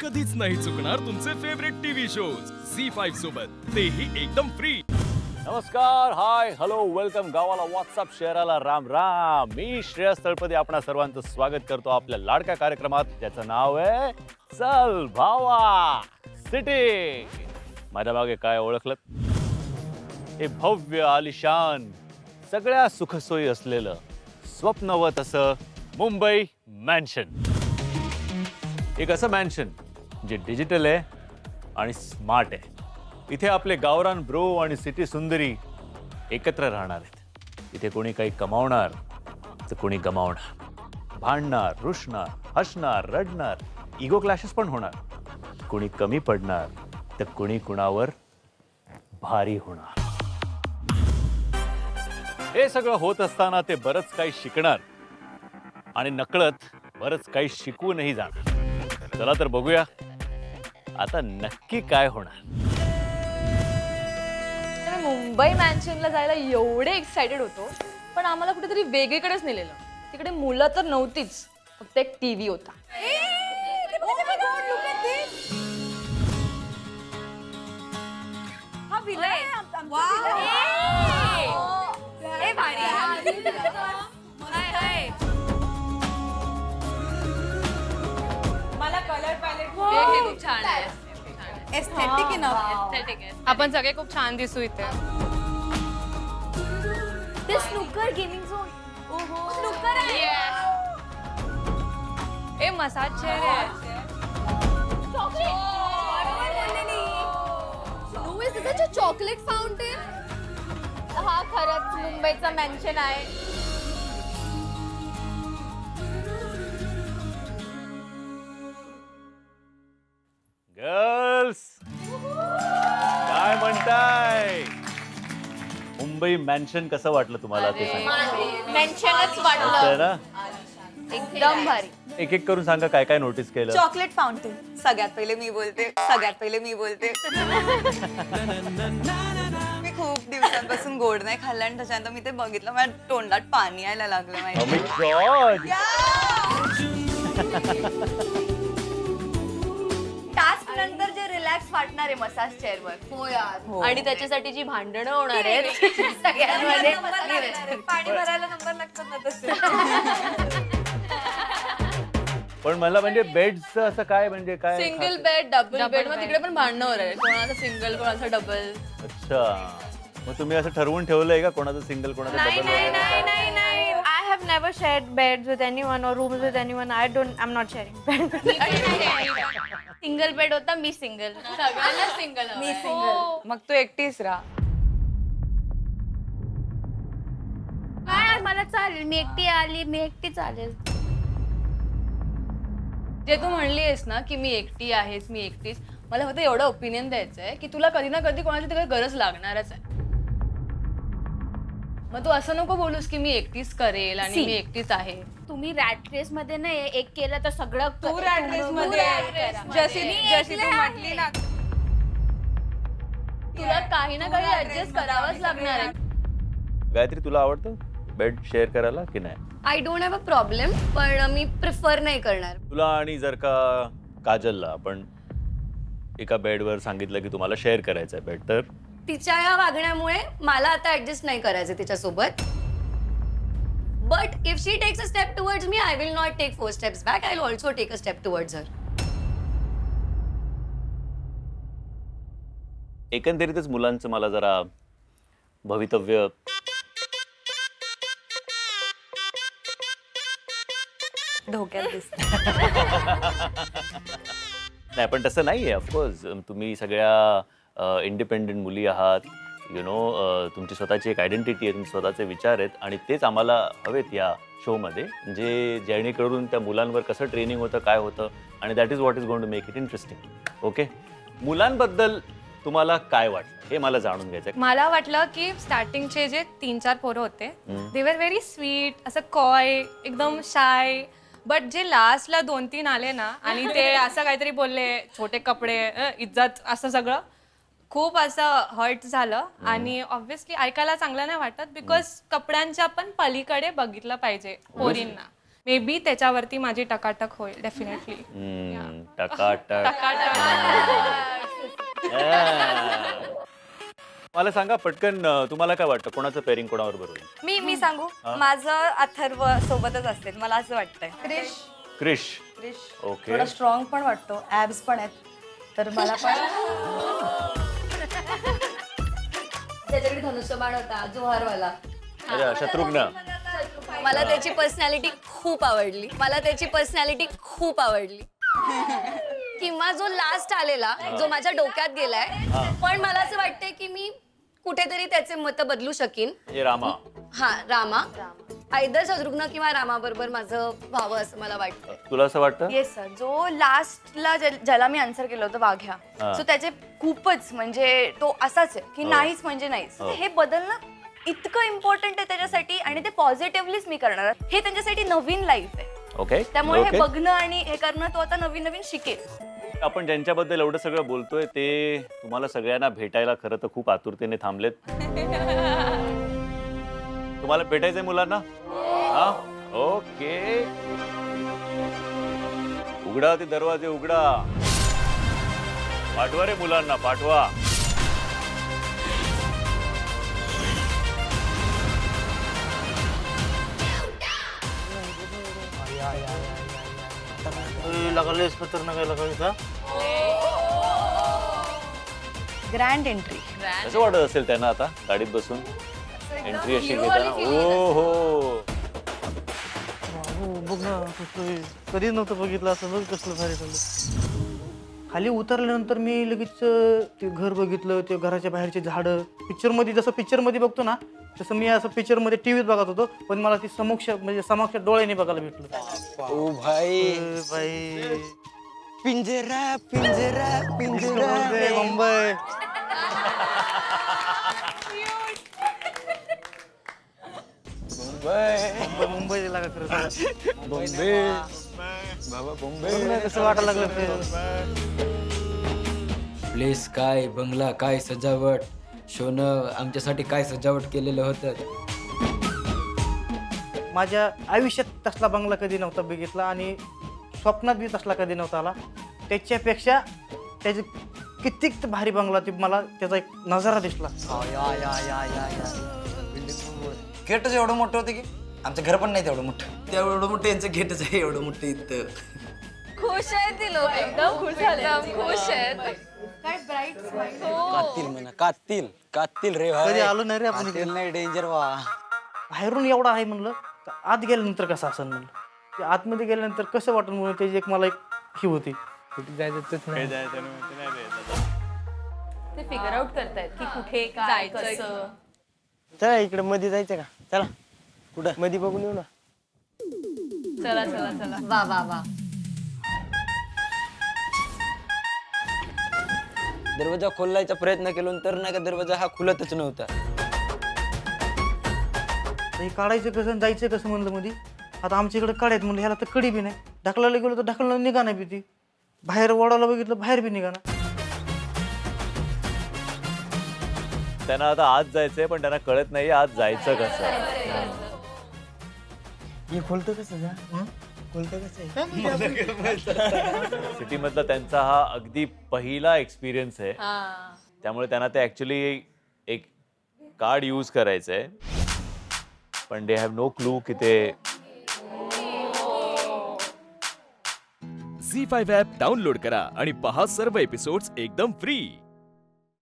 कधीच नाही चुकणार तुमचे favourite TV shows C five सोबत. तेही एकदम फ्री नमस्कार हाय हॅलो वेलकम गावाला व्हॉट्सअप शहराला राम राम. मी श्रेयस तळपदे आपणा सर्वांचं स्वागत करतो आपल्या लाडक्या कार्यक्रमात. ज्याचं नाव आहे चल भावा सिटी माझ्या मागे काय ओळखलं? हे भव्य आलिशान सगळ्या सुखसोयी असलेलं स्वप्नवत असं मुंबई मॅन्शन एक असं मॅन्शन जे डिजिटल आहे आणि स्मार्ट आहे. इथे आपले गावरान ब्रो आणि सिटी सुंदरी एकत्र राहणार आहेत. इथे कोणी काही कमावणार तर कोणी गमावणार. भांडणार रुषणार हसणार रडणार इगो क्लॅशेस पण होणार. कोणी कमी पडणार तर कोणी कुणावर भारी होणार. हे सगळं होत असताना ते बरंच काही शिकणार. आणि नकळत बरंच काही शिकवूनही जाणार. चला तर बघूया. आता नक्की काय होणार? आम्ही मुंबई मॅन्शनला जायला एवढे एक्साइटेड होतो पण आम्हाला कुठेतरी वेगळीकडेच नेलेलं. तिकडे मुलं तर नव्हतीच फक्त एक टीव्ही होता. मला कलर पॅलेट खूप छान आहे. एस्थेटिक इनफ आपण सगळे खूप छान दिसू इथे. ते स्नूकर गेमिंग झोन स्नूकर आहे. ए मसाज चेअर आहे. चॉकलेट फाउंटेन हा खरंच मुंबईचा मॅन्शन आहे. मुंबई मॅन्शन कसं वाटलं तुम्हाला ते सांगा. मॅन्शनच वाटलं. ना? एकदम भारी. एक एक करून सांगा काय काय नोटीस केलं. चॉकलेट फाउंटेन सगळ्यात पहिले मी बोलते. सगळ्यात पहिले मी बोलते. मी खूप दिवसांपासून गोड नाही खाल्लं आणि त्याच्यानंतर मी ते बघितलं. माझ्या तोंडात पाणी यायला लागलं माहिती वाटणार आहे मसाज चेअर वर हो. आणि त्याच्यासाठी जी भांडणं होणार आहेत सगळ्यांमध्ये. पाणी भरायला नंबर लागतात ना तसे. पण मला म्हणजे बेडचं असं काय म्हणजे काय सिंगल खास- बेड डबल बेड मग. तिकडे पण भांडणं होणार आहे कोणाचं सिंगल कोणाचं डबल अच्छा. मग तुम्ही असं ठरवून ठेवलंय का कोणाचं सिंगल कोणाचं double I have never shared beds with anyone or rooms with anyone. I don't. I'm not sharing bed. Single bed होता मी सिंगल सगळ्यांना सिंगल मी सिंगल मग तू एकटीच राहा. काय मला चालेल? मी एकटी आली मी एकटी चालेल. जे तू म्हणली आहेस ना की मी एकटी आहेस मी एकटीच मला फक्त एवढं ओपिनियन द्यायचं आहे की तुला कधी ना कधी कोणाची तरी गरज लागणारच आहे. मग तू असं नको बोलूस की मी एकटीच करेल आणि. मी एकटीच आहे. तुम्ही रॅट रेस मध्ये नाही एक केलं तर सगळं तू rat race मध्ये जशी जशी तू म्हटली ना. तुला काही ना काही ऍडजस्ट करावंच लागणार आहे. गायत्री तुला आवडतं बेड शेअर करायला की नाही? I don't have a problem पण मी प्रिफर नाही करणार. तुला आणि जर का काजलला आपण एका बेडवर सांगितलं की तुम्हाला शेअर करायचं आहे बेड तर? तिच्या या वागण्यामुळे मला आता ऍडजस्ट नाही करायचं तिच्यासोबत. But if she takes a step towards me I will not take four steps back I will also take a step towards her एकंदरीतच मुलांचं मला जरा भवितव्य धोक्यात दिसत. नाही पण तसं नाही आहे ऑफकोर्स तुम्ही सगळ्या इंडिपेंडेंट मुली आहात. यु नो तुमची स्वतःची एक आयडेंटिटी आहे तुमचे स्वतःचे विचार आहेत आणि तेच आम्हाला हवेत या शोमध्ये जे जेणेकरून त्या मुलांवर कसं ट्रेनिंग होतं काय होतं आणि that is what is going to make it interesting okay मुलांबद्दल तुम्हाला काय वाटतं? हे मला जाणून घ्यायचं. मला वाटलं की स्टार्टिंगचे जे तीन चार पोरं होते. दे वर व्हेरी स्वीट असं कॉय एकदम शाय बट जे लास्टला दोन तीन आले ना आणि ते असं काहीतरी बोलले छोटे कपडे इज्जत असं सगळं खूप असं हर्ट झालं आणि ऑब्व्हियसली ऐकायला चांगलं नाही वाटत बिकॉज कपड्यांच्या पण पलीकडे बघितलं पाहिजे पोरींना. मे बी त्याच्यावरती माझी टकाटक होईल डेफिनेटली हम्म, टकाटक. मला सांगा पटकन अं, तुम्हाला काय वाटतं? कोणाचं पेरिंग कोणावर बरोबर मी मी सांगू? माझं अथर्व सोबतच असते. मला असं वाटतंय. क्रिश. क्रिश. क्रिश. ओके थोडा स्ट्रॉंग पण वाटतो. ऍब्स पण आहेत. तर मला पण त्याच्याकडे धनुष्यबाण होता जोहारवाला. अच्छा शत्रुघ्न मला त्याची पर्सनॅलिटी खूप आवडली. मला त्याची पर्सनॅलिटी खूप आवडली. किंवा जो लास्ट आलेला जो माझ्या डोक्यात गेलाय पण मला असं वाटतंय की मी कुठेतरी त्याचे मत बदलू शकीन. हे रामा. हा रामा. आयदर शत्रुघ्न किंवा रामा बरोबर माझं व्हावं असं मला वाटतं तुला असं वाटतं? येस सर जो लास्टला ज्याला मी आन्सर केलं होतं हा. वाघ्या सो त्याचे खूपच म्हणजे तो असाच आहे की हो. नाहीच म्हणजे नाहीच. हो. हे बदलणं इतकं इम्पॉर्टंट आहे त्याच्यासाठी आणि ते पॉझिटिव्हलीच मी करणार हे त्यांच्यासाठी नवीन लाईफ आहे. ओके त्यामुळे ओके हे बघणं आणि हे करणं तो आता नवीन नवीन शिकेल. आपण ज्यांच्याबद्दल एवढं सगळं बोलतोय ते तुम्हाला सगळ्यांना भेटायला खरं तर खूप आतुरतेने थांबलेत. तुम्हाला भेटायचंय मुलांना? हा? ओके. उघडा ते दरवाजे उघडा. पाठवा रे मुलांना पाठवा. लागलेस खतरनाक आहे लगायचा. ग्रँड एंट्री कसं वाटत असेल त्यांना आता गाडीत बसून? एंट्री अशी घेताना ओ हो बघ ना कसं कधीच नव्हतं बघितलं असं बघ कसलं भारी झालं. खाली उतरल्यानंतर मी लगेच ते घर बघितलं ते घराच्या बाहेरचे झाडं. पिक्चरमध्ये जसं पिक्चरमध्ये बघतो ना तसं मी असं पिक्चरमध्ये टी व्हीत बघत होतो पण मला ती समक्ष म्हणजे समक्ष डोळ्याने बघायला भेटलं. ओ भाई. बाई पिंजरा पिंजरा पिंजरा. मुंबई, मुंबई. मुंबई मुंबई लागा खरं बॉम्बे बाबा बॉम्बे कसं वाटायला लागलं ते. प्लेस काय बंगला काय सजावट? शोनं आमच्यासाठी काय सजावट केलेलं होतं? माझ्या आयुष्यात तसला बंगला कधी नव्हता बघितला आणि स्वप्नात बी तसला कधी नव्हता आला. त्याच्यापेक्षा त्याचे कित्येक भारी बंगला ते मला त्याचा एक नजारा दिसला. गेटच एवढं मोठं होतं की? आमचं घर पण नाही तेवढं मोठं. तेवढं एवढं मोठं यांचं गेटच आहे एवढं मोठं इथं. खुश आहेत ती लोक. एकदम खुश झाले. खुश आहेत. कातील म्हणा कातील कातील रे भाई. कधी आलो नाही रे आपण इकडे. कातील नाही डेंजर वा. बाहेरून एवढा आहे म्हणलं तर आत गेल्यानंतर कसं असेल म्हणलं? ते आतमध्ये गेल्यानंतर कसं वाटून म्हणून त्याची एक मला एक ही होती. ते फिगर आउट करतायत की कुठे काय कसं? चला इकडे मध्ये जायचं का? चला. कुठं? मध्ये बघून येऊ ना. चला चला चला. वा वा वा. दरवाजा खोलायचा प्रयत्न केलो तर नाही का दरवाजा हा खुलतच नव्हता. हे काढायचं कसं आणि जायचं कसं म्हणलं मध्ये आता आमच्या इकडे काढायचं म्हणलं ह्याला तर कडी बी नाही. ढकलायला गेलो तर ढकलणं निघा नाही बी ती. बाहेर वडाला बघितलं बाहेर बी निघा त्यांना आता आज जायचंय पण त्यांना कळत नाही आज जायचं कसं. हे. खोलतं कसं जा खोलतं कसं सिटी मधला त्यांचा हा अगदी पहिला एक्सपिरियन्स आहे. त्यामुळे त्यांना ते ऍक्च्युली एक कार्ड यूज करायचं आहे पण दे हॅव नो क्लू की ते झी फाईव्ह ॲप डाउनलोड करा आणि पहा सर्व एपिसोड्स एकदम फ्री